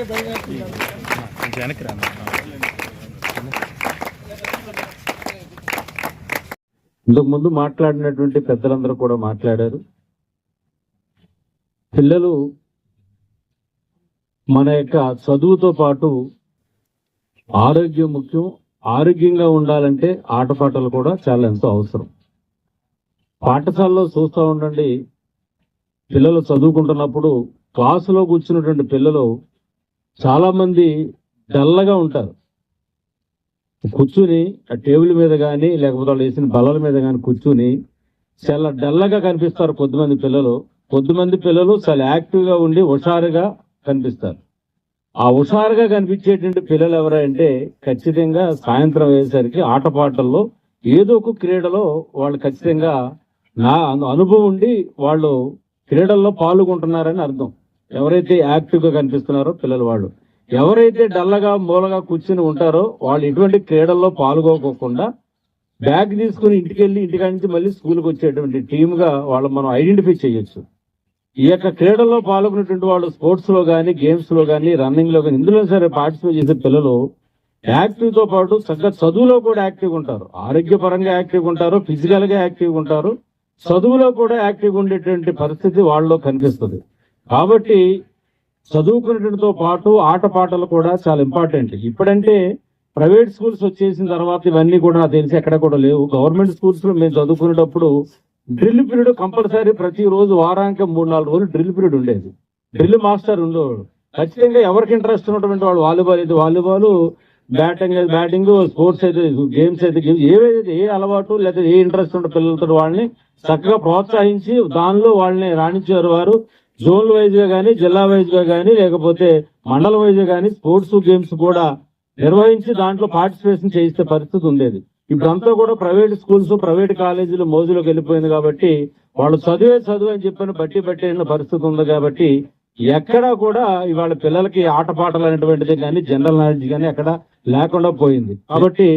వెనక్కి రా ఇంతకు ముందు మాట్లాడినటువంటి పెద్దలందరూ కూడా మాట్లాడారు. పిల్లలు మన యొక్క చదువుతో పాటు ఆరోగ్యం ముఖ్యం. ఆరోగ్యంగా ఉండాలంటే ఆటపాటలు కూడా చాలా ఎంతో అవసరం. పాఠశాలలో చూస్తూ ఉండండి పిల్లలు చదువుకుంటున్నప్పుడు క్లాసులో కూర్చున్నటువంటి పిల్లలు చాలామంది డల్లగా ఉంటారు. కూర్చుని ఆ టేబుల్ మీద కానీ లేకపోతే వాళ్ళు వేసిన బల్లల మీద కానీ కూర్చుని చాలా డల్లగా కనిపిస్తారు కొద్దిమంది పిల్లలు. కొద్దిమంది పిల్లలు చాలా యాక్టివ్గా ఉండి హుషారుగా కనిపిస్తారు. ఆ హుషారుగా కనిపించేటువంటి పిల్లలు ఎవరంటే ఖచ్చితంగా సాయంత్రం అయ్యేసరికి ఆటపాటల్లో ఏదో ఒక క్రీడలో వాళ్ళు ఖచ్చితంగా నా అనుభవం ఉండి వాళ్ళు క్రీడల్లో పాల్గొంటున్నారని అర్థం. ఎవరైతే యాక్టివ్గా కనిపిస్తున్నారో పిల్లలు వాళ్ళు ఎవరైతే డల్లగా మూలగా కూర్చుని ఉంటారో వాళ్ళు ఎటువంటి క్రీడల్లో పాల్గొకోకుండా బ్యాగ్ తీసుకుని ఇంటికి వెళ్ళి ఇంటికాడ నుంచి మళ్ళీ స్కూల్కి వచ్చేటువంటి టీమ్గా వాళ్ళు మనం ఐడెంటిఫై చేయొచ్చు. ఈ యొక్క క్రీడల్లో పాల్గొనేటువంటి వాళ్ళు స్పోర్ట్స్లో కానీ గేమ్స్లో కానీ రన్నింగ్లో కానీ ఇందులో సరే పార్టిసిపేట్ చేసే పిల్లలు యాక్టివ్తో పాటు చక్కగా చదువులో కూడా యాక్టివ్గా ఉంటారు. ఆరోగ్యపరంగా యాక్టివ్గా ఉంటారు ఫిజికల్గా యాక్టివ్గా ఉంటారు. చదువులో కూడా యాక్టివ్గా ఉండేటువంటి పరిస్థితి వాళ్ళలో కనిపిస్తుంది. కాబట్టి చదువుకునేటితో పాటు ఆటపాటలు కూడా చాలా ఇంపార్టెంట్. ఇప్పుడంటే ప్రైవేట్ స్కూల్స్ వచ్చేసిన తర్వాత ఇవన్నీ కూడా నాకు తెలిసి ఎక్కడ కూడా లేవు. గవర్నమెంట్ స్కూల్స్లో మేము చదువుకునేటప్పుడు డ్రిల్ పీరియడ్ కంపల్సరీ ప్రతి రోజు వారానికి మూడు నాలుగు రోజులు డ్రిల్ పీరియడ్ ఉండేది. డ్రిల్ మాస్టర్ ఉండేవాడు. ఖచ్చితంగా ఎవరికి ఇంట్రెస్ట్ ఉన్నటువంటి వాళ్ళు వాలీబాల్ అయితే వాలీబాల్ బ్యాటింగ్ అయితే బ్యాటింగ్ స్పోర్ట్స్ అయితే గేమ్స్ అయితే గేమ్స్ ఏవైతే ఏ అలవాటు లేదా ఏ ఇంట్రెస్ట్ ఉంటే పిల్లలతో వాళ్ళని చక్కగా ప్రోత్సహించి దానిలో వాళ్ళని రాణించారు వారు. జోన్ వైజ్గా కానీ జిల్లా వైజ్గా కానీ లేకపోతే మండల వైజ్ కానీ స్పోర్ట్స్ గేమ్స్ కూడా నిర్వహించి దాంట్లో పార్టిసిపేషన్ చేయిస్తే పరిస్థితి ఉండేది. ఇప్పుడంతా కూడా ప్రైవేట్ స్కూల్స్ ప్రైవేట్ కాలేజీలు మోజులోకి వెళ్ళిపోయింది కాబట్టి వాళ్ళు చదివే చదువు అని చెప్పని బట్టి పట్టేసిన పరిస్థితి ఉంది కాబట్టి ఎక్కడా కూడా ఇవాళ పిల్లలకి ఆటపాటలు అనేటువంటిది కానీ జనరల్ నాలెడ్జ్ కానీ ఎక్కడ లేకుండా పోయింది. కాబట్టి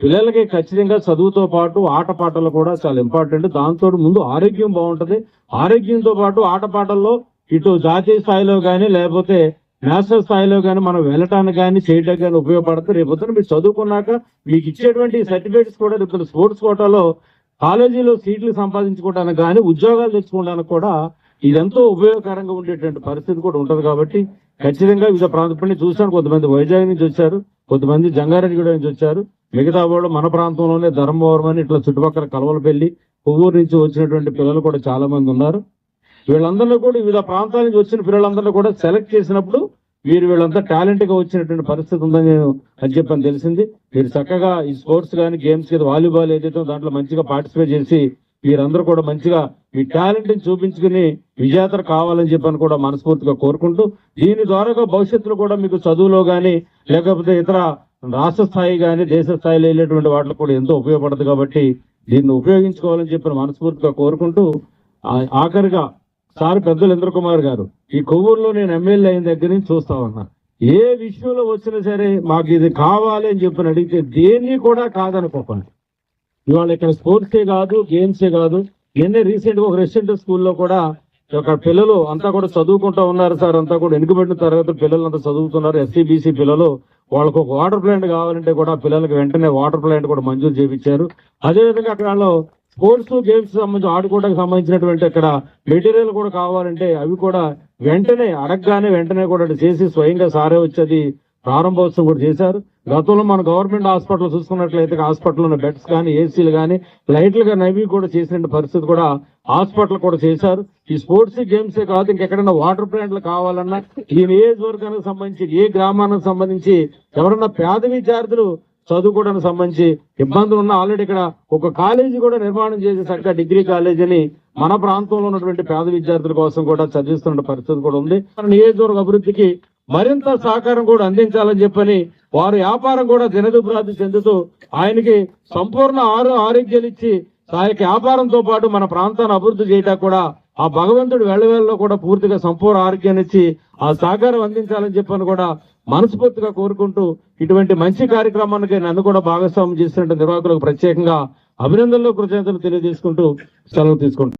పిల్లలకి ఖచ్చితంగా చదువుతో పాటు ఆటపాటలు కూడా చాలా ఇంపార్టెంట్. దాంతో ముందు ఆరోగ్యం బాగుంటుంది. ఆరోగ్యంతో పాటు ఆటపాటల్లో ఇటు జాతీయ స్థాయిలో కానీ లేకపోతే నేషనల్ స్థాయిలో కానీ మనం వెళ్ళటానికి కానీ చేయడానికి కానీ ఉపయోగపడుతుంది రేపొద్దున మీరు చదువుకున్నాక మీకు ఇచ్చేటువంటి సర్టిఫికేట్స్ కూడా రేపు స్పోర్ట్స్ కోటాలో కాలేజీలో సీట్లు సంపాదించుకోవడానికి కానీ ఉద్యోగాలు తెచ్చుకోవడానికి కూడా ఇదెంతో ఉపయోగకరంగా ఉండేటువంటి పరిస్థితి కూడా ఉంటుంది కాబట్టి ఖచ్చితంగా వివిధ ప్రాంతం చూసాను కొంతమంది వైజాగ్ నుంచి వచ్చారు కొంతమంది జంగారెడ్డిగూడ నుంచి వచ్చారు. మిగతా వాళ్ళు మన ప్రాంతంలోనే ధర్మవరం అని ఇట్లా చుట్టుపక్కల కలవలపల్లి కొవ్వూరు నుంచి వచ్చినటువంటి పిల్లలు కూడా చాలా మంది ఉన్నారు. వీళ్ళందరిలో కూడా వివిధ ప్రాంతాల నుంచి వచ్చిన పిల్లలందరినీ కూడా సెలెక్ట్ చేసినప్పుడు వీరు వీళ్ళంతా టాలెంట్గా వచ్చినటువంటి పరిస్థితి ఉందని నేను అని చెప్పని తెలిసింది. మీరు చక్కగా ఈ స్పోర్ట్స్ కానీ గేమ్స్ కానీ వాలీబాల్ ఏదైతే దాంట్లో మంచిగా పార్టిసిపేట్ చేసి వీరందరూ కూడా మంచిగా మీ టాలెంట్ని చూపించుకుని విజేతలు కావాలని చెప్పని కూడా మనస్ఫూర్తిగా కోరుకుంటూ దీని ద్వారా భవిష్యత్తులో కూడా మీకు చదువులో కానీ లేకపోతే ఇతర రాష్ట్ర స్థాయి కానీ దేశ స్థాయిలో వెళ్ళేటువంటి వాటిలో కూడా ఎంతో ఉపయోగపడదు కాబట్టి దీన్ని ఉపయోగించుకోవాలని చెప్పిన మనస్ఫూర్తిగా కోరుకుంటూ ఆఖరిగా సార్ పెద్దలు ఇంద్రకుమార్ గారు ఈ కొవ్వూరులో నేను ఎమ్మెల్యే అయిన దగ్గర నుంచి చూస్తా ఉన్నా ఏ విషయంలో వచ్చినా సరే మాకు ఇది కావాలి అని చెప్పని అడిగితే దేన్ని కూడా కాదనుకోకండి. ఇవాళ ఇక్కడ స్పోర్ట్సే కాదు గేమ్సే కాదు. నిన్నే రీసెంట్గా ఒక రెసిడెంట్ స్కూల్లో కూడా ఒక పిల్లలు అంతా కూడా చదువుకుంటా ఉన్నారు సార్ అంతా కూడా వెనుకబడిన తర్వాత పిల్లలు అంతా చదువుతున్నారు. ఎస్సీబీసీ పిల్లలు వాళ్ళకు ఒక వాటర్ ప్లాంట్ కావాలంటే కూడా పిల్లలకి వెంటనే వాటర్ ప్లాంట్ కూడా మంజూరు చేయించారు అదేవిధంగా అక్కడ వాళ్ళు స్పోర్ట్స్ గేమ్స్ సంబంధించి ఆడుకోవడానికి సంబంధించినటువంటి అక్కడ మెటీరియల్ కూడా కావాలంటే అవి కూడా వెంటనే అడగగానే వెంటనే కూడా చేసి స్వయంగా సారే వచ్చేది ప్రారంభోత్సవం కూడా చేశారు. గతంలో మన గవర్నమెంట్ హాస్పిటల్ చూసుకున్నట్లయితే హాస్పిటల్ ఉన్న బెడ్స్ కానీ ఏసీలు కానీ లైట్లు కానీ అవి కూడా చేసిన పరిస్థితి కూడా హాస్పిటల్ కూడా చేశారు. ఈ స్పోర్ట్స్ గేమ్స్ కాదు ఇంకెక్కడైనా వాటర్ ప్లాంట్లు కావాలన్నా ఈ నియోజకవర్గానికి సంబంధించి ఏ గ్రామానికి సంబంధించి ఎవరన్నా పేద విద్యార్థులు చదువుకోవడానికి సంబంధించి ఇబ్బందులు ఉన్న ఆల్రెడీ ఇక్కడ ఒక కాలేజీ కూడా నిర్మాణం చేసి చక్కగా డిగ్రీ కాలేజీని అని మన ప్రాంతంలో ఉన్నటువంటి పేద విద్యార్థుల కోసం కూడా చదివిస్తున్న పరిస్థితి కూడా ఉంది. మన నియోజకవర్గ అభివృద్ధికి మరింత సహకారం కూడా అందించాలని చెప్పని వారు వ్యాపారం కూడా దినదుభ్రాంతి చెందుతూ ఆయనకి సంపూర్ణ ఆరు ఆరోగ్యాలు ఇచ్చి ఆ యొక్క వ్యాపారంతో పాటు మన ప్రాంతాన్ని అభివృద్ధి చేయడానికి కూడా ఆ భగవంతుడు వెళ్ళవేళ్ళలో కూడా పూర్తిగా సంపూర్ణ ఆరోగ్యాన్ని ఇచ్చి ఆ సహకారం అందించాలని చెప్పని కూడా మనస్ఫూర్తిగా కోరుకుంటూ ఇటువంటి మంచి కార్యక్రమానికి నన్ను కూడా భాగస్వామ్యం చేసినట్టు నిర్వాహకులకు ప్రత్యేకంగా అభినందనలు కృతజ్ఞతలు తెలియజేసుకుంటూ సెలవు తీసుకుంటాను